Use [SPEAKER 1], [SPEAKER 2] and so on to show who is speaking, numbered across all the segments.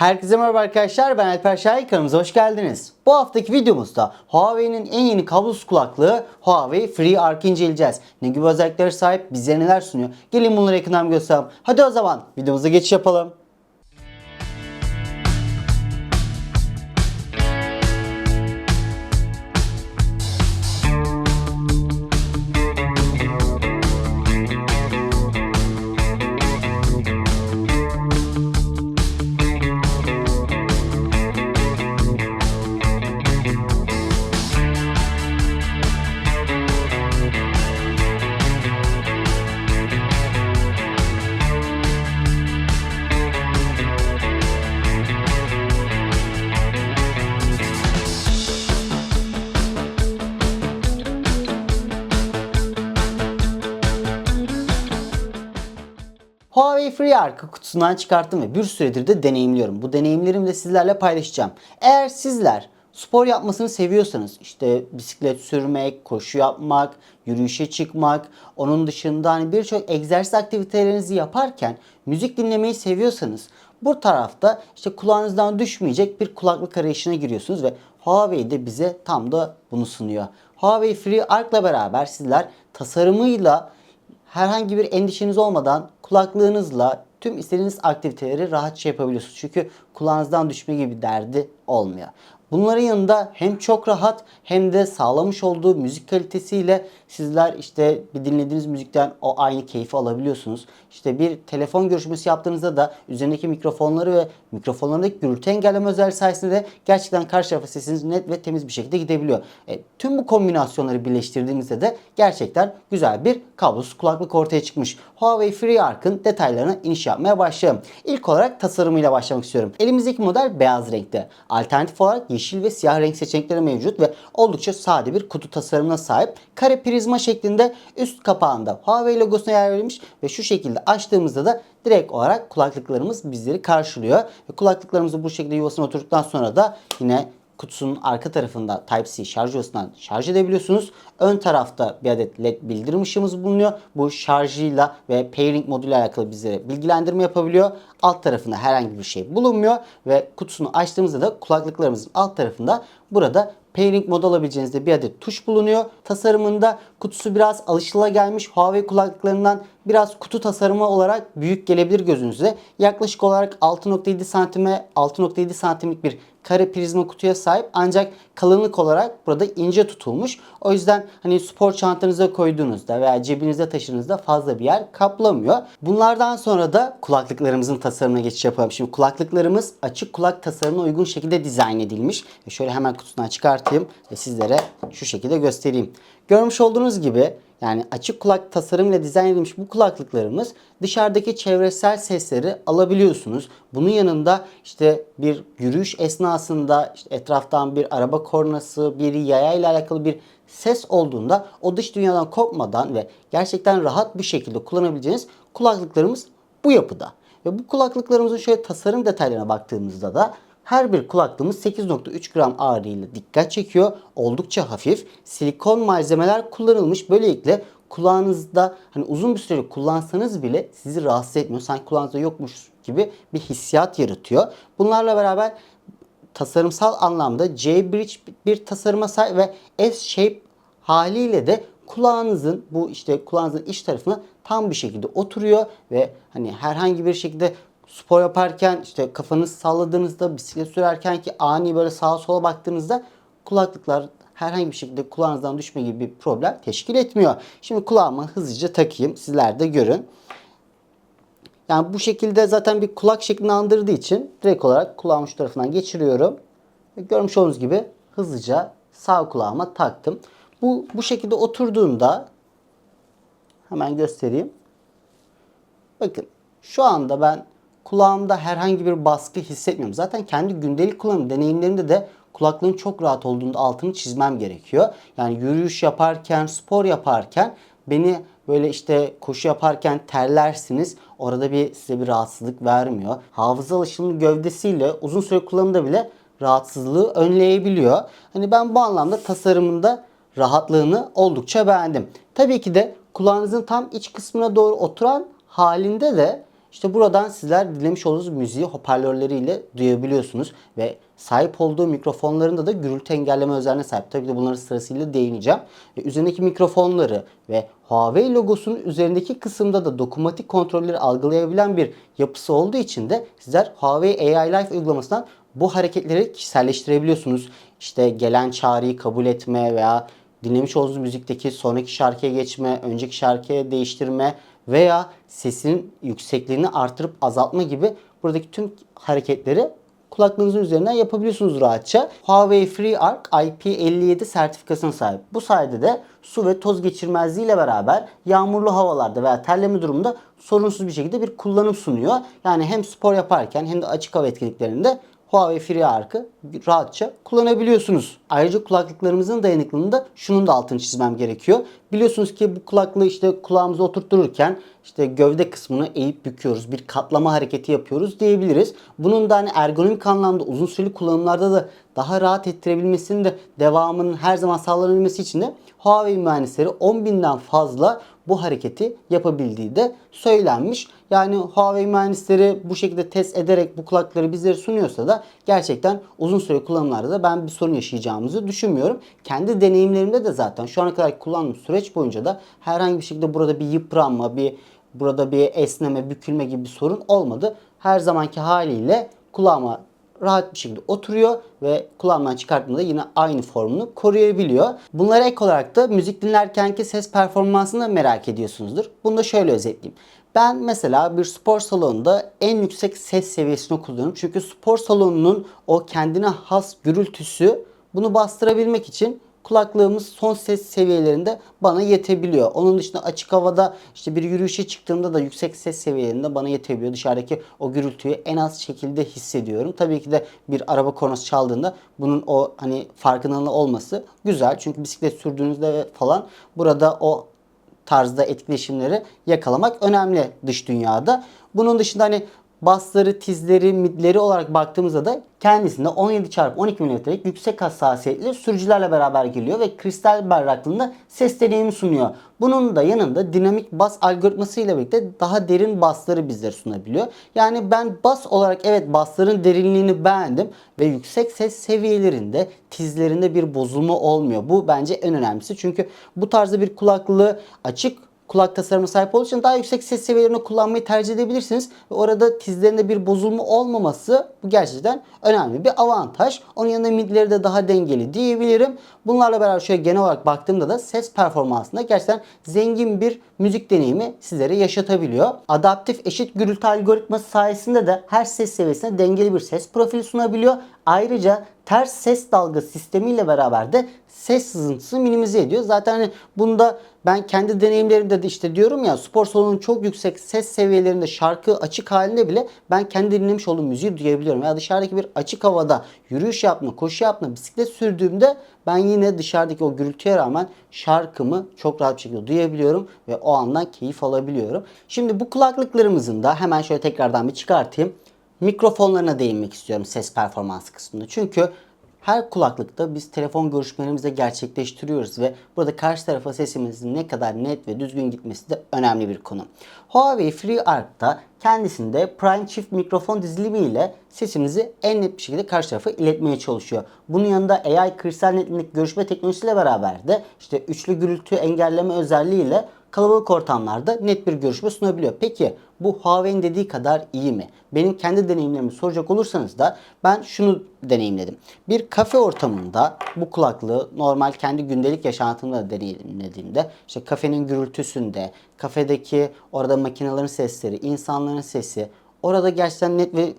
[SPEAKER 1] Herkese merhaba arkadaşlar ben Alper Şahin kanalımıza hoş geldiniz. Bu haftaki videomuzda Huawei'nin en yeni kablosuz kulaklığı Huawei Free Arc'ı inceleyeceğiz. Ne gibi özelliklere sahip bize neler sunuyor? Gelin bunları yakından gösterelim. Hadi o zaman videomuza geçiş yapalım. Huawei FreeArc'ı kutusundan çıkarttım ve bir süredir de deneyimliyorum. Bu deneyimlerimi de sizlerle paylaşacağım. Eğer sizler spor yapmasını seviyorsanız işte bisiklet sürmek, koşu yapmak, yürüyüşe çıkmak, onun dışında hani birçok egzersiz aktivitelerinizi yaparken müzik dinlemeyi seviyorsanız bu tarafta işte kulağınızdan düşmeyecek bir kulaklık arayışına giriyorsunuz ve Huawei de bize tam da bunu sunuyor. Huawei FreeArc'la beraber sizler tasarımıyla herhangi bir endişeniz olmadan kulaklığınızla tüm istediğiniz aktiviteleri rahatça yapabiliyorsunuz. Çünkü kulağınızdan düşme gibi derdi olmuyor. Bunların yanında hem çok rahat hem de sağlamış olduğu müzik kalitesiyle sizler işte bir dinlediğiniz müzikten o aynı keyfi alabiliyorsunuz. İşte bir telefon görüşmesi yaptığınızda da üzerindeki mikrofonları ve mikrofonlarındaki gürültü engelleme özelliği sayesinde de gerçekten karşı tarafa sesiniz net ve temiz bir şekilde gidebiliyor. E, tüm bu kombinasyonları birleştirdiğimizde de gerçekten güzel bir kablosuz kulaklık ortaya çıkmış. Huawei FreeArc'ın detaylarına iniş yapmaya başlayalım. İlk olarak tasarımıyla başlamak istiyorum. Elimizdeki model beyaz renkte. Alternatif olarak yeşil ve siyah renk seçenekleri mevcut ve oldukça sade bir kutu tasarımına sahip. Kare prizma şeklinde üst kapağında Huawei logosuna yer verilmiş ve şu şekilde açtığımızda da direkt olarak kulaklıklarımız bizleri karşılıyor. Ve kulaklıklarımızı bu şekilde yuvasına oturduktan sonra da yine kutusunun arka tarafında Type-C şarj yuvasından şarj edebiliyorsunuz. Ön tarafta bir adet LED bildirim ışığımız bulunuyor. Bu şarjıyla ve pairing moduyla alakalı bizlere bilgilendirme yapabiliyor. Alt tarafında herhangi bir şey bulunmuyor ve kutusunu açtığımızda da kulaklıklarımızın alt tarafında burada Pairing modu alabileceğinizde bir adet tuş bulunuyor. Tasarımında kutusu biraz alışılagelmiş Huawei kulaklıklarından biraz kutu tasarımı olarak büyük gelebilir gözünüze. Yaklaşık olarak 6.7 santime 6.7 santimlik bir kare prizma kutuya sahip ancak kalınlık olarak burada ince tutulmuş. O yüzden hani spor çantanıza koyduğunuzda veya cebinizde taşıdığınızda fazla bir yer kaplamıyor. Bunlardan sonra da kulaklıklarımızın tasarımına geçiş yapalım. Şimdi kulaklıklarımız açık kulak tasarımına uygun şekilde dizayn edilmiş. Ve şöyle hemen kutusundan çıkartayım ve sizlere şu şekilde göstereyim. Görmüş olduğunuz gibi yani açık kulak tasarımıyla dizayn edilmiş bu kulaklıklarımız dışarıdaki çevresel sesleri alabiliyorsunuz. Bunun yanında işte bir yürüyüş esnasında işte etraftan bir araba kornası, bir yaya ile alakalı bir ses olduğunda o dış dünyadan kopmadan ve gerçekten rahat bir şekilde kullanabileceğiniz kulaklıklarımız bu yapıda. Ve bu kulaklıklarımızın şöyle tasarım detaylarına baktığımızda da her bir kulaklığımız 8.3 gram ağırlığıyla dikkat çekiyor. Oldukça hafif. Silikon malzemeler kullanılmış. Böylelikle kulağınızda hani uzun bir süre kullansanız bile sizi rahatsız etmiyor. Sanki kulağınızda yokmuş gibi bir hissiyat yaratıyor. Bunlarla beraber tasarımsal anlamda J-Bridge bir tasarıma sahip ve S-shape haliyle de kulağınızın bu işte kulağınızın iç tarafına tam bir şekilde oturuyor ve hani herhangi bir şekilde spor yaparken işte kafanızı salladığınızda bisiklet sürerken ki ani böyle sağa sola baktığınızda kulaklıklar herhangi bir şekilde kulağınızdan düşme gibi bir problem teşkil etmiyor. Şimdi kulağıma hızlıca takayım. Sizler de görün. Yani bu şekilde zaten bir kulak şeklini andırdığı için direkt olarak kulağımın şu tarafından geçiriyorum. Görmüş olduğunuz gibi hızlıca sağ kulağıma taktım. Bu bu şekilde oturduğunda hemen göstereyim. Bakın şu anda ben kulağımda herhangi bir baskı hissetmiyorum. Zaten kendi gündelik kullanım deneyimlerimde de kulaklığın çok rahat olduğunda altını çizmem gerekiyor. Yani yürüyüş yaparken, spor yaparken beni böyle işte koşu yaparken terlersiniz. Orada bir size bir rahatsızlık vermiyor. Hafıza alışımlı gövdesiyle uzun süre kullanımda bile rahatsızlığı önleyebiliyor. Hani ben bu anlamda tasarımında rahatlığını oldukça beğendim. Tabii ki de kulağınızın tam iç kısmına doğru oturan halinde de İşte buradan sizler dinlemiş olduğunuz müziği hoparlörleriyle duyabiliyorsunuz ve sahip olduğu mikrofonlarında da gürültü engelleme özelliğine sahip. Tabii ki de bunların sırasıyla değineceğim. Ve üzerindeki mikrofonları ve Huawei logosunun üzerindeki kısımda da dokunmatik kontrolleri algılayabilen bir yapısı olduğu için de sizler Huawei AI Life uygulamasından bu hareketleri kişiselleştirebiliyorsunuz. İşte gelen çağrıyı kabul etme veya dinlemiş olduğunuz müzikteki sonraki şarkıya geçme, önceki şarkıya değiştirme veya sesin yüksekliğini artırıp azaltma gibi buradaki tüm hareketleri kulaklığınızın üzerinden yapabiliyorsunuz rahatça. Huawei FreeArc IP57 sertifikasına sahip. Bu sayede de su ve toz geçirmezliği ile beraber yağmurlu havalarda veya terleme durumunda sorunsuz bir şekilde bir kullanım sunuyor. Yani hem spor yaparken hem de açık hava etkinliklerinde Huawei FreeArc'ı rahatça kullanabiliyorsunuz. Ayrıca kulaklıklarımızın dayanıklılığında şunun da altını çizmem gerekiyor. Biliyorsunuz ki bu kulaklığı işte kulağımıza oturttururken işte gövde kısmını eğip büküyoruz. Bir katlama hareketi yapıyoruz diyebiliriz. Bunun da hani ergonomik anlamda uzun süreli kullanımlarda da daha rahat ettirebilmesinin de devamının her zaman sağlanabilmesi için de Huawei mühendisleri 10.000'den fazla bu hareketi yapabildiği de söylenmiş. Yani Huawei mühendisleri bu şekilde test ederek bu kulakları bizlere sunuyorsa da gerçekten uzun süre kullanımlarda da ben bir sorun yaşayacağımızı düşünmüyorum. Kendi deneyimlerimde de zaten şu ana kadar kullandığım süreç boyunca da herhangi bir şekilde burada bir yıpranma, bir burada bir esneme, bükülme gibi bir sorun olmadı. Her zamanki haliyle kulağıma rahat bir şekilde oturuyor ve kulağımdan çıkarttığımda yine aynı formunu koruyabiliyor. Bunlara ek olarak da müzik dinlerkenki ses performansını da merak ediyorsunuzdur. Bunu da şöyle özetleyeyim. Ben mesela bir spor salonunda en yüksek ses seviyesini kullanıyorum. Çünkü spor salonunun o kendine has gürültüsü bunu bastırabilmek için kulaklığımız son ses seviyelerinde bana yetebiliyor. Onun dışında açık havada işte bir yürüyüşe çıktığımda da yüksek ses seviyelerinde bana yetebiliyor. Dışarıdaki o gürültüyü en az şekilde hissediyorum. Tabii ki de bir araba kornası çaldığında bunun o hani farkındalığı olması güzel. Çünkü bisiklet sürdüğünüzde falan burada o tarzda etkileşimleri yakalamak önemli dış dünyada. Bunun dışında hani basları, tizleri, midleri olarak baktığımızda da kendisinde 17x12 mm'lik yüksek hassasiyetli sürücülerle beraber geliyor ve kristal berraklığında ses deneyimi sunuyor. Bunun da yanında dinamik bas algoritması ile birlikte daha derin basları bizlere sunabiliyor. Yani ben bas olarak evet basların derinliğini beğendim ve yüksek ses seviyelerinde tizlerinde bir bozulma olmuyor. Bu bence en önemlisi. Çünkü bu tarzda bir kulaklığı açık kulak tasarımına sahip olduğu için daha yüksek ses seviyelerini kullanmayı tercih edebilirsiniz. Ve orada tizlerinde bir bozulma olmaması bu gerçekten önemli bir avantaj. Onun yanında midleri de daha dengeli diyebilirim. Bunlarla beraber şöyle genel olarak baktığımda da ses performansında gerçekten zengin bir müzik deneyimi sizlere yaşatabiliyor. Adaptif eşit gürültü algoritması sayesinde de her ses seviyesine dengeli bir ses profili sunabiliyor. Ayrıca ters ses dalga sistemiyle beraber de ses sızıntısı minimize ediyor. Zaten hani bunda ben kendi deneyimlerimde de işte diyorum ya spor salonunun çok yüksek ses seviyelerinde şarkı açık halinde bile ben kendi dinlemiş olduğum müziği duyabiliyorum. Veya dışarıdaki bir açık havada yürüyüş yapma, koşu yapma, bisiklet sürdüğümde ben yine dışarıdaki o gürültüye rağmen şarkımı çok rahat bir şekilde duyabiliyorum ve o andan keyif alabiliyorum. Şimdi bu kulaklıklarımızın da hemen şöyle tekrardan bir çıkartayım mikrofonlarına değinmek istiyorum ses performansı kısmında. Çünkü her kulaklıkta biz telefon görüşmelerimizi gerçekleştiriyoruz ve burada karşı tarafa sesimizin ne kadar net ve düzgün gitmesi de önemli bir konu. Huawei FreeArc'ta kendisinde Prime çift mikrofon dizilimi ile sesimizi en net bir şekilde karşı tarafa iletmeye çalışıyor. Bunun yanında AI kristal netlik görüşme teknolojisiyle beraber de işte üçlü gürültü engelleme özelliğiyle kalabalık ortamlarda net bir görüşme sunabiliyor. Peki bu Huawei'nin dediği kadar iyi mi? Benim kendi deneyimlerimi soracak olursanız da ben şunu deneyimledim. Bir kafe ortamında bu kulaklığı normal kendi gündelik yaşantımda deneyimlediğimde işte kafenin gürültüsünde, kafedeki orada makinelerin sesleri, insanların sesi orada gerçekten net ve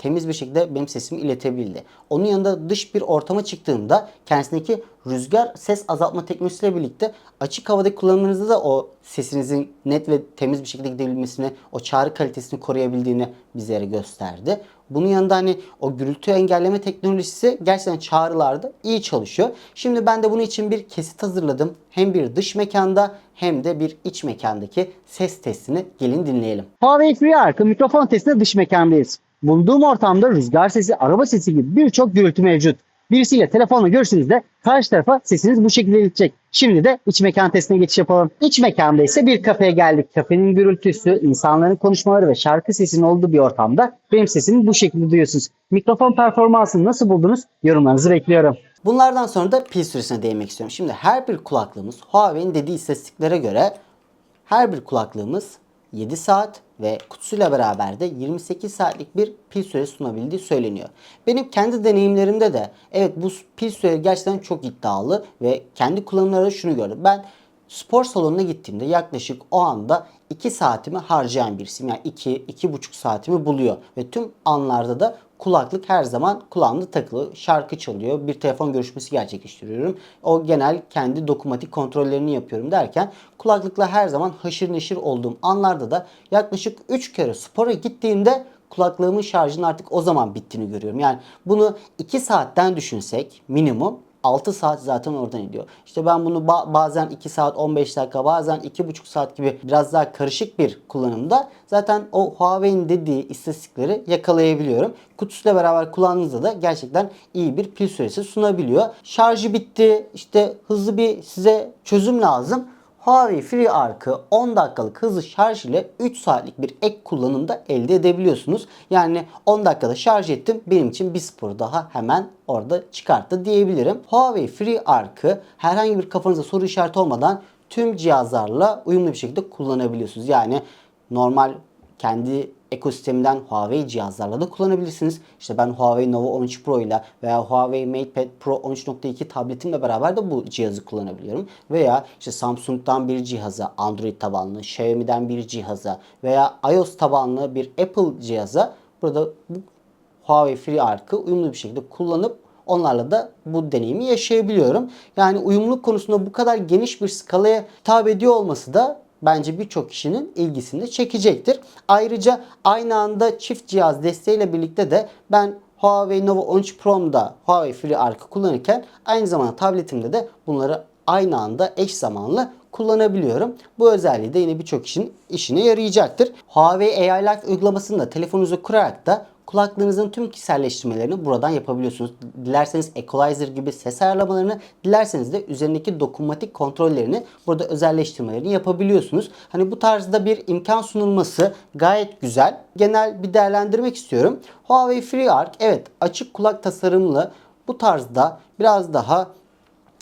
[SPEAKER 1] temiz bir şekilde benim sesimi iletebildi. Onun yanında dış bir ortama çıktığımda kendisindeki rüzgar ses azaltma teknolojisiyle birlikte açık havadaki kullanımınızda da o sesinizin net ve temiz bir şekilde gidebilmesini, o çağrı kalitesini koruyabildiğini bizlere gösterdi. Bunun yanında hani o gürültü engelleme teknolojisi gerçekten çağrılarda iyi çalışıyor. Şimdi ben de bunun için bir kesit hazırladım. Hem bir dış mekanda hem de bir iç mekandaki ses testini gelin dinleyelim. Huawei FreeArc'ın mikrofon testinde dış mekandayız. Bulunduğum ortamda rüzgar sesi, araba sesi gibi birçok gürültü mevcut.
[SPEAKER 2] birisiyle telefonla görüştüğünüzde karşı tarafa sesiniz bu şekilde iletecek. Şimdi de iç mekan testine geçiş yapalım. İç mekanda ise bir kafeye geldik. Kafenin gürültüsü, insanların konuşmaları ve şarkı sesinin olduğu bir ortamda benim sesimi bu şekilde duyuyorsunuz. Mikrofon performansını nasıl buldunuz? Yorumlarınızı bekliyorum.
[SPEAKER 1] Bunlardan sonra da pil süresine değinmek istiyorum. Şimdi her bir kulaklığımız Huawei'nin dediği istatistiklere göre her bir kulaklığımız 7 saat ve kutusuyla beraber de 28 saatlik bir pil süresi sunabildiği söyleniyor. Benim kendi deneyimlerimde de evet bu pil süreleri gerçekten çok iddialı ve kendi kullanımlarımda şunu gördüm. Ben spor salonuna gittiğimde yaklaşık o anda 2 saatimi harcayan birisiyim. Yani 2 2,5 saatimi buluyor ve tüm anlarda da kulaklık her zaman kulağımda takılı. Şarkı çalıyor. Bir telefon görüşmesi gerçekleştiriyorum. O genel kendi dokunmatik kontrollerini yapıyorum derken kulaklıkla her zaman haşır neşir olduğum anlarda da yaklaşık 3 kere spora gittiğimde kulaklığımın şarjının artık o zaman bittiğini görüyorum. Yani bunu 2 saatten düşünsek minimum 6 saat zaten oradan ediyor. İşte ben bunu ba- bazen 2 saat 15 dakika bazen 2,5 saat gibi biraz daha karışık bir kullanımda zaten o Huawei'nin dediği istatistikleri yakalayabiliyorum. Kutusuyla beraber kullandığınızda da gerçekten iyi bir pil süresi sunabiliyor. Şarjı bitti işte hızlı bir size çözüm lazım. Huawei FreeArc'ı 10 dakikalık hızlı şarj ile 3 saatlik bir ek kullanımda elde edebiliyorsunuz. Yani 10 dakikada şarj ettim benim için bir spor daha hemen orada çıkarttı diyebilirim. Huawei FreeArc'ı herhangi bir kafanıza soru işareti olmadan tüm cihazlarla uyumlu bir şekilde kullanabiliyorsunuz. Yani normal kendi ekosisteminden Huawei cihazlarla da kullanabilirsiniz. İşte ben Huawei Nova 13 Pro ile veya Huawei MatePad Pro 13.2 tabletimle beraber de bu cihazı kullanabiliyorum. Veya işte Samsung'dan bir cihaza Android tabanlı, Xiaomi'den bir cihaza veya iOS tabanlı bir Apple cihaza burada bu Huawei FreeArc'ı uyumlu bir şekilde kullanıp onlarla da bu deneyimi yaşayabiliyorum. Yani uyumluluk konusunda bu kadar geniş bir skalaya hitap ediyor olması da bence birçok kişinin ilgisini çekecektir. Ayrıca aynı anda çift cihaz desteğiyle birlikte de ben Huawei Nova 13 Pro'mda Huawei FreeArc'ı kullanırken aynı zamanda tabletimde de bunları aynı anda eş zamanlı kullanabiliyorum. Bu özelliği de yine birçok kişinin işine yarayacaktır. Huawei AI Life uygulamasını da telefonunuza kurarak da kulaklığınızın tüm kişiselleştirmelerini buradan yapabiliyorsunuz. Dilerseniz equalizer gibi ses ayarlamalarını, dilerseniz de üzerindeki dokunmatik kontrollerini burada özelleştirmelerini yapabiliyorsunuz. Hani bu tarzda bir imkan sunulması gayet güzel. Genel bir değerlendirmek istiyorum. Huawei FreeArc evet açık kulak tasarımlı bu tarzda biraz daha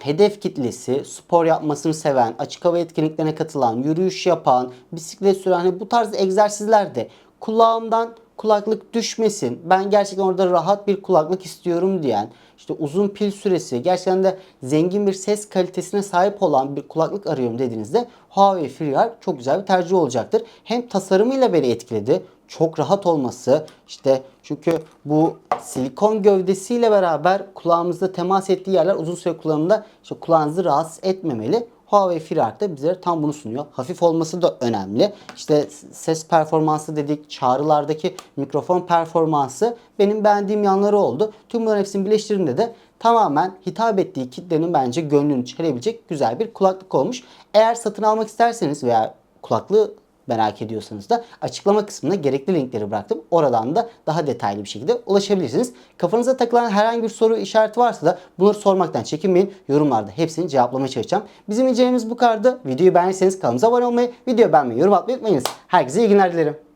[SPEAKER 1] hedef kitlesi, spor yapmasını seven, açık hava etkinliklerine katılan, yürüyüş yapan, bisiklet süren hani bu tarz egzersizlerde kulağımdan kulaklık düşmesin. Ben gerçekten orada rahat bir kulaklık istiyorum diyen, işte uzun pil süresi, gerçekten de zengin bir ses kalitesine sahip olan bir kulaklık arıyorum dediğinizde Huawei FreeAir çok güzel bir tercih olacaktır. Hem tasarımıyla beni etkiledi. Çok rahat olması işte çünkü bu silikon gövdesiyle beraber kulağımızda temas ettiği yerler uzun süre kullanımda işte kulağınızı rahatsız etmemeli. Huawei FreeArc da bizlere tam bunu sunuyor. Hafif olması da önemli. İşte ses performansı dedik, çağrılardaki mikrofon performansı benim beğendiğim yanları oldu. Tüm bunların hepsini birleştirdiğimde de tamamen hitap ettiği kitlenin bence gönlünü çelebilecek güzel bir kulaklık olmuş. Eğer satın almak isterseniz veya kulaklığı merak ediyorsanız da açıklama kısmına gerekli linkleri bıraktım. Oradan da daha detaylı bir şekilde ulaşabilirsiniz. Kafanıza takılan herhangi bir soru işareti varsa da bunları sormaktan çekinmeyin. Yorumlarda hepsini cevaplamaya çalışacağım. Bizim incelememiz bu kadardı. Videoyu beğendiyseniz kanalımıza abone olmayı, video beğenmeyi, yorum atmayı unutmayınız. Herkese iyi günler dilerim.